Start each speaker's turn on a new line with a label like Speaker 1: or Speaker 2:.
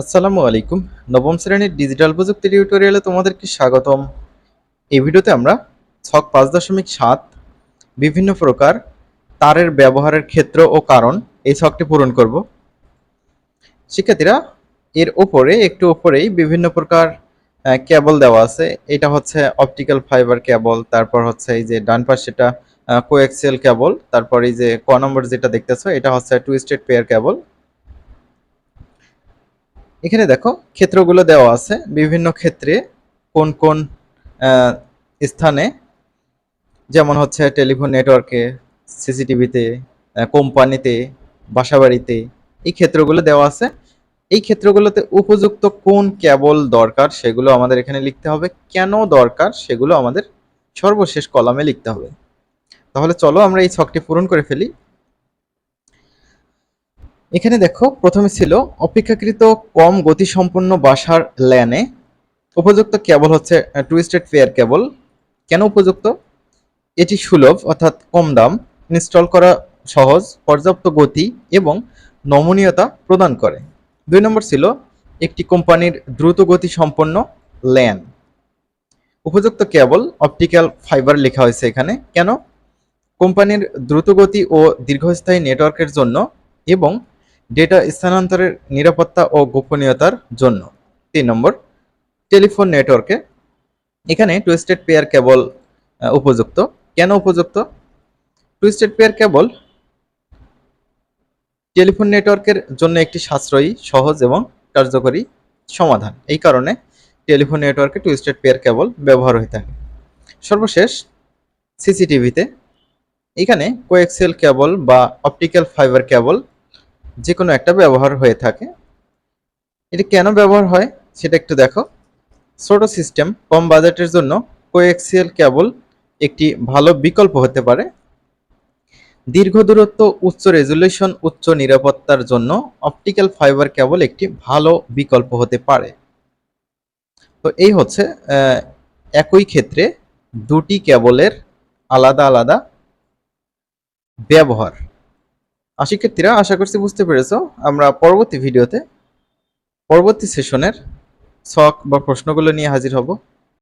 Speaker 1: আসসালামু আলাইকুম। নবম শ্রেণির ডিজিটাল প্রযুক্তি টিউটোরিয়ালে তোমাদেরকে স্বাগতম। এই ভিডিওতে আমরা ছক পাঁচ দশমিক সাত, বিভিন্ন প্রকার তারের ব্যবহারের ক্ষেত্র ও কারণ এই ছকটি পূরণ করব। শিক্ষার্থীরা, এর ওপরে একটু ওপরেই বিভিন্ন প্রকার কেবল দেওয়া আছে। এটা হচ্ছে অপটিক্যাল ফাইবার কেবল তারপর হচ্ছে এই যে ডান পাশেটা কোএক্সিয়াল কেবল তারপর এই যে ক নম্বর যেটা দেখতেছো, এটা হচ্ছে টুইস্টেড পেয়ার কেবল এখানে দেখো ক্ষেত্রগুলো দেওয়া আছে। বিভিন্ন ক্ষেত্রে কোন কোন স্থানে, যেমন হচ্ছে টেলিফোন নেটওয়ার্কে, সিসিটিভিতে কোম্পানিতে, বাসাবাড়িতে, এই ক্ষেত্রগুলো দেওয়া আছে। এই ক্ষেত্রগুলোতে উপযুক্ত কোন কেবল দরকার সেগুলো আমাদের এখানে লিখতে হবে। কেন দরকার সেগুলো আমাদের সর্বশেষ কলামে লিখতে হবে। তাহলে চলো আমরা এই ছকটি পূরণ করে ফেলি। এখানে দেখো, প্রথমে ছিল অপেক্ষাকৃত কম গতিসম্পন্ন বাসার ল্যানে। উপযুক্ত কেবল হচ্ছে টুইস্টেড ফেয়ার কেবল। কেন উপযুক্ত? এটি সুলভ, অর্থাৎ কম দাম ইনস্টল করা সহজ, পর্যাপ্ত গতি এবং নমনীয়তা প্রদান করে। দুই নম্বর ছিল একটি কোম্পানির দ্রুত গতি সম্পন্ন ল্যান। উপযুক্ত কেবল অপটিক্যাল ফাইবার লেখা হয়েছে এখানে। কেন? কোম্পানির দ্রুতগতি ও দীর্ঘস্থায়ী নেটওয়ার্কের জন্য এবং ডেটা স্থানান্তরের নিরাপত্তা ও গোপনীয়তার জন্য। তিন নম্বর, টেলিফোন নেটওয়ার্কে। এখানে টুইস্টেড পেয়ার কেবল উপযুক্ত। কেন উপযুক্ত? টুইস্টেড পেয়ার কেবল টেলিফোন নেটওয়ার্কের জন্য একটি সাশ্রয়ী, সহজ এবং কার্যকরী সমাধান। এই কারণে টেলিফোন নেটওয়ার্কে টুইস্টেড পেয়ার কেবল ব্যবহার হয়ে থাকে। সর্বশেষ, সিসিটিভিতে। এখানে কোএক্সিয়াল কেবল বা অপটিক্যাল ফাইবার কেবল যে কোনো একটা ব্যবহার হয়ে থাকে। এটা কেন ব্যবহার হয় সেটা একটু দেখো। ছোট সিস্টেম কম বাজেটের জন্য কোএক্সিয়াল কেবল একটি ভালো বিকল্প হতে পারে। দীর্ঘ দূরত্ব, উচ্চ রেজুলেশন উচ্চ নিরাপত্তার জন্য অপটিক্যাল ফাইবার কেবল একটি ভালো বিকল্প হতে পারে। তো এই হচ্ছে একই ক্ষেত্রে দুটি কেবলের আলাদা আলাদা ব্যবহার। শিক্ষার্থীরা, আশা করছি বুঝতে পেরেছ। আমরা পরবর্তী ভিডিওতে, পরবর্তী সেশনের শখ বা প্রশ্নগুলো নিয়ে হাজির হব।